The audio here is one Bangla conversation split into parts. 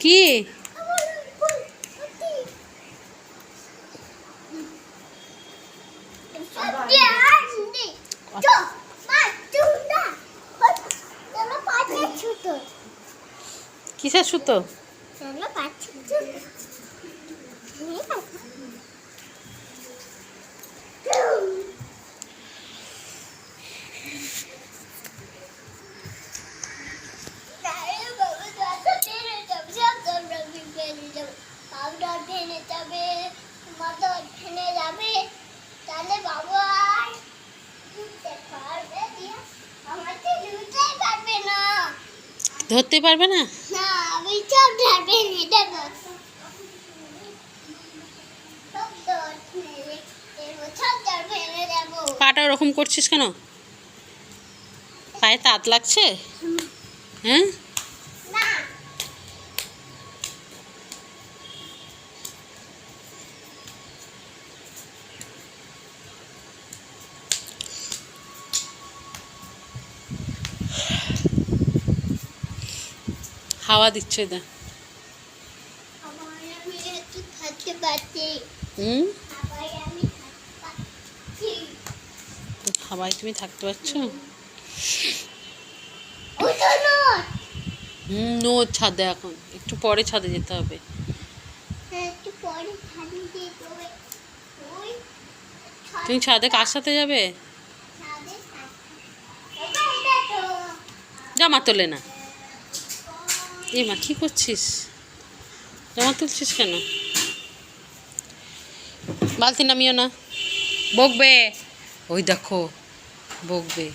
কি? কিসের সুতো? ধরবে পারবে না? পাটা ওরকম করছিস কেন? পায়ে তাত লাগছে? হ্যাঁ? হাওয়া দিচ্ছে পারছি হুম? হাওয়ায় তুমি থাকতে পারছ? হুম, নো ছাদে এখন। একটু পরে ছাদে যেতে হবে। তুমি ছাদে কার সাথে যাবে? জামা তোলে না। এ মা কী করছিস? জামা তুলছিস কেন? বালতি নামিও না। বকবে। ওই দেখো বকবে।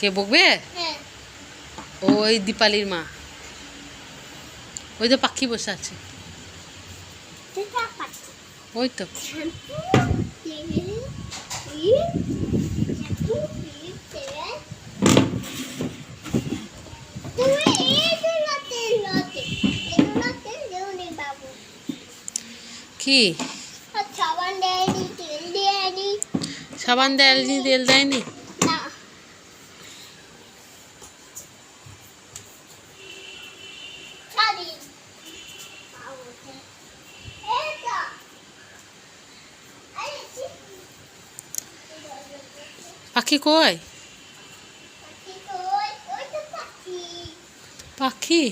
কে বকবে? হ্যাঁ। ওই দীপালির মা। ওই তো পাখি বসে আছে। ওই তো। কি সাবান দেয়নি তেল দেয়নি? পাখি কই? পাখি?